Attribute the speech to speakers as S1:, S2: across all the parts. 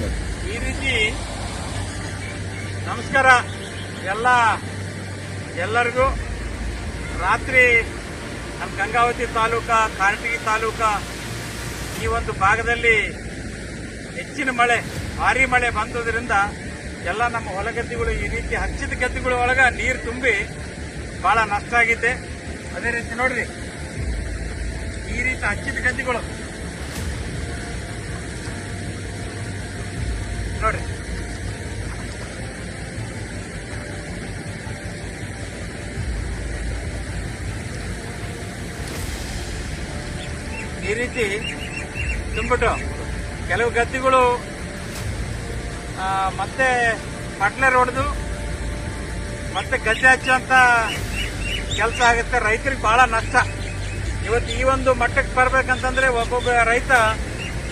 S1: ಈ ರೀತಿ ನಮಸ್ಕಾರ ಎಲ್ಲ ಎಲ್ಲರಿಗೂ. ರಾತ್ರಿ ನಮ್ಮ ಗಂಗಾವತಿ ತಾಲೂಕ, ಕಾರಟಗಿ ತಾಲೂಕ, ಈ ಒಂದು ಭಾಗದಲ್ಲಿ ಹೆಚ್ಚಿನ ಮಳೆ, ಭಾರಿ ಮಳೆ ಬಂದುದರಿಂದ ಎಲ್ಲ ನಮ್ಮ ಹೊಲಗದ್ದೆಗಳು ಈ ರೀತಿ ಹಚ್ಚಿದ ಗದ್ದೆಗಳ ಒಳಗೆ ನೀರು ತುಂಬಿ ಭಾಳ ನಷ್ಟ ಆಗಿದೆ. ಅದೇ ರೀತಿ ನೋಡ್ರಿ, ಈ ರೀತಿ ಹಚ್ಚಿದ ಗದ್ದೆಗಳು ಈ ರೀತಿ ತುಂಬಿಟ್ಟು ಕೆಲವು ಗದ್ದೆಗಳು ಮತ್ತೆ ಪಟ್ಲರ್ ಹೊಡೆದು ಮತ್ತೆ ಗದ್ದೆ ಹಚ್ಚುವಂತ ಕೆಲಸ ಆಗುತ್ತೆ. ರೈತರಿಗೆ ಬಹಳ ನಷ್ಟ. ಇವತ್ತು ಈ ಒಂದು ಮಟ್ಟಕ್ಕೆ ಬರ್ಬೇಕಂತಂದ್ರೆ ಒಬ್ಬೊಬ್ಬ ರೈತ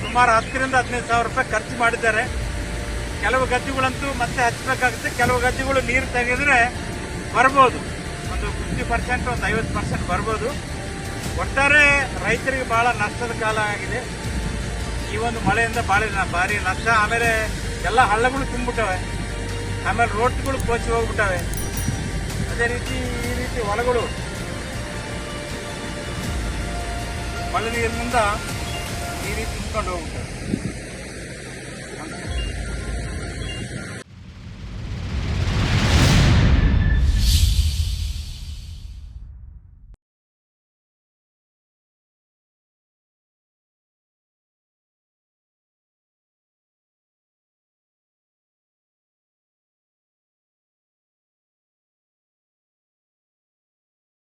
S1: ಸುಮಾರು ಹತ್ತರಿಂದ ಹದಿನೈದು ಸಾವಿರ ರೂಪಾಯಿ ಖರ್ಚು ಮಾಡಿದ್ದಾರೆ. ಕೆಲವು ಗದ್ದೆಗಳಂತೂ ಮತ್ತೆ ಹಚ್ಚಬೇಕಾಗುತ್ತೆ. ಕೆಲವು ಗದ್ದೆಗಳು ನೀರು ತೆಗೆದ್ರೆ ಬರ್ಬೋದು. ಒಂದು ಫಿಫ್ಟಿ ಪರ್ಸೆಂಟ್ ಒಂದು ಐವತ್ತು ಪರ್ಸೆಂಟ್ ಬರ್ಬೋದು. ಒಟ್ಟಾರೆ ರೈತರಿಗೆ ಬಹಳ ನಷ್ಟದ ಕಾಲ ಆಗಿದೆ. ಈ ಒಂದು ಮಳೆಯಿಂದ ಭಾಳ ಭಾರಿ ನಷ್ಟ. ಆಮೇಲೆ ಎಲ್ಲ ಹಳ್ಳಗಳು ತುಂಬಿಟ್ಟವೆ ಆಮೇಲೆ ರೋಡ್ಗಳು ಕೋಚಿ ಹೋಗ್ಬಿಟ್ಟವೆ. ಅದೇ ರೀತಿ ಈ ರೀತಿ ಹೊಲಗಳು. ಮಳೆ ನೀರಿನಿಂದ ಈ ರೀತಿ ತುಂಬಿಕೊಂಡು ಹೋಗ್ಬಿಟ್ಟವೆ.